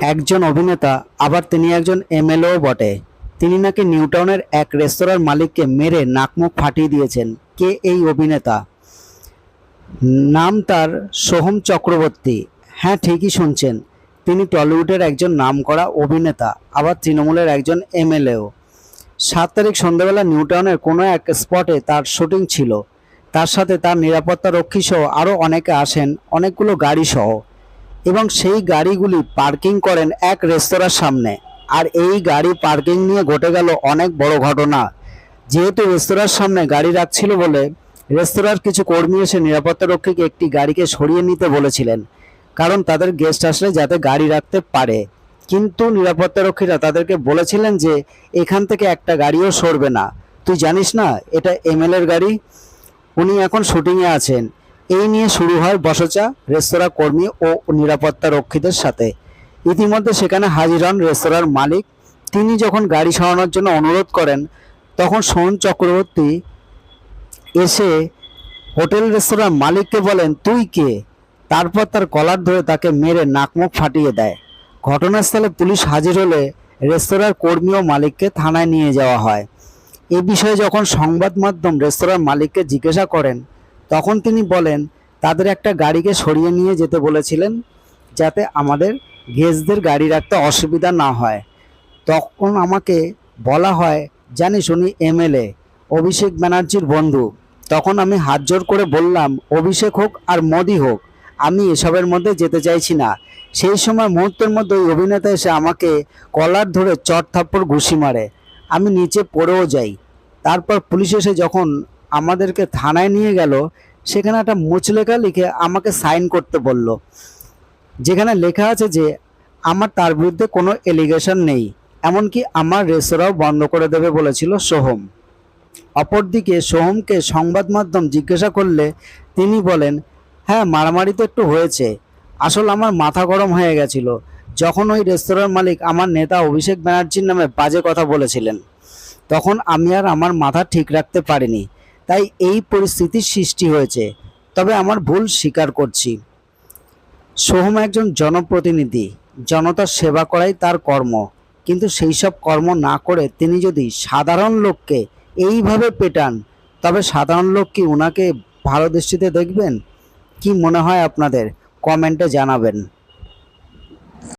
একজন অভিনেতা, আবার তিনি একজন এমএলএও বটে। তিনি নাকি নিউটাউনের এক রেস্তোরাঁর মালিককে মেরে নাকমুখ ফাটিয়ে দিয়েছেন। কে এই অভিনেতা? নাম তার সোহম চক্রবর্তী। হ্যাঁ ঠিকই শুনছেন। তিনি টলিউডের একজন নামকরা অভিনেতা, আবার তৃণমূলের একজন এমএলএও। সাত তারিখ সন্ধ্যাবেলা নিউটাউনের কোনো এক স্পটে তার শুটিং ছিল। তার সাথে তার নিরাপত্তা রক্ষী সহ আরও অনেকে আসেন, অনেকগুলো গাড়ি সহ এবং সেই গাড়িগুলি পার্কিং করেন এক রেস্তোরাঁর সামনে। আর এই গাড়ি পার্কিং নিয়ে ঘটে গেল অনেক বড় ঘটনা। যেহেতু রেস্তোরাঁর সামনে গাড়ি রাখছিল বলে রেস্তোরাঁর কিছু কর্মী এসে নিরাপত্তা রক্ষীকে একটি গাড়িকে সরিয়ে নিতে বলেছিলেন, কারণ তাদের গেস্ট আসলে যাতে গাড়ি রাখতে পারে। কিন্তু নিরাপত্তা রক্ষীরা তাদেরকে বলেছিলেন যে, এখান থেকে একটা গাড়িও সরবে না। তুই জানিস না, এটা এমএলএর গাড়ি? উনি এখন শুটিংয়ে আছেন। এই নিয়ে শুরু হয় বসচা, রেস্তোরাঁ কর্মী ও নিরাপত্তা রক্ষীদের সাথে। ইতিমধ্যে সেখানে হাজির হন রেস্তোরাঁর মালিক। তিনি যখন গাড়ি সরানোর জন্য অনুরোধ করেন, তখন সোহন চক্রবর্তী এসে হোটেল রেস্তোরাঁর মালিককে বলেন, তুই কে? তারপর তার কলার ধরে তাকে মেরে নাকমুখ ফাটিয়ে দেয়। ঘটনাস্থলে পুলিশ হাজির হলে রেস্তোরাঁর কর্মী ও মালিককে থানায় নিয়ে যাওয়া হয়। এ বিষয়ে যখন সংবাদ মাধ্যম রেস্তোরাঁর মালিককে জিজ্ঞাসা করেন তখন তিনি বলেন, তাদের একটা গাড়িকে সরিয়ে নিয়ে যেতে বলেছিলেন, যাতে আমাদের গেস্টদের গাড়ি রাখতে অসুবিধা না হয়। তখন আমাকে বলা হয়, জানিস, উনি এমএলএ, অভিষেক ব্যানার্জির বন্ধু। তখন আমি হাত জোর করে বললাম, অভিষেক হোক আর মোদি হোক, আমি এসবের মধ্যে যেতে চাইছি না। সেই সময় মুহূর্তের মধ্যে ওই অভিনেতা এসে আমাকে কলার ধরে চট থাপ্পড় ঘুষি মারে। আমি নিচে পড়েও যাই। তারপর পুলিশ এসে যখন আমাদেরকে থানায় নিয়ে গেল, সেখানে একটা মুচলেখা লিখে আমাকে সাইন করতে বলল। যেখানে লেখা আছে যে, আমার তার বিরুদ্ধে কোনো এলিগেশন নেই, এমনকি আমার রেস্তোরাঁও বন্ধ করে দেবে বলেছিল সোহম। অপরদিকে সোহমকে সংবাদ মাধ্যম জিজ্ঞাসা করলে তিনি বলেন হ্যাঁ মারামারি তো একটু হয়েছে, আসল আমার মাথা গরম হয়ে গেছিল, যখন ওই রেস্তোরাঁর মালিক আমার নেতা অভিষেক ব্যানার্জির নামে বাজে কথা বলেছিলেন, তখন আমি আর আমার মাথা ঠিক রাখতে পারিনি তাই এই পরিস্থিতির সৃষ্টি হয়েছে। তবে আমার ভুল স্বীকার করছি। সোহম একজন জনপ্রতিনিধি। জনতার সেবা করাই তার কর্ম। কিন্তু সেই সব কর্ম না করে তিনি যদি সাধারণ লোককে এইভাবে পেটান, তবে সাধারণ লোক কি ওনাকে ভালো দৃষ্টিতে দেখবেন? কি মনে হয় আপনাদের? কমেন্টে জানাবেন।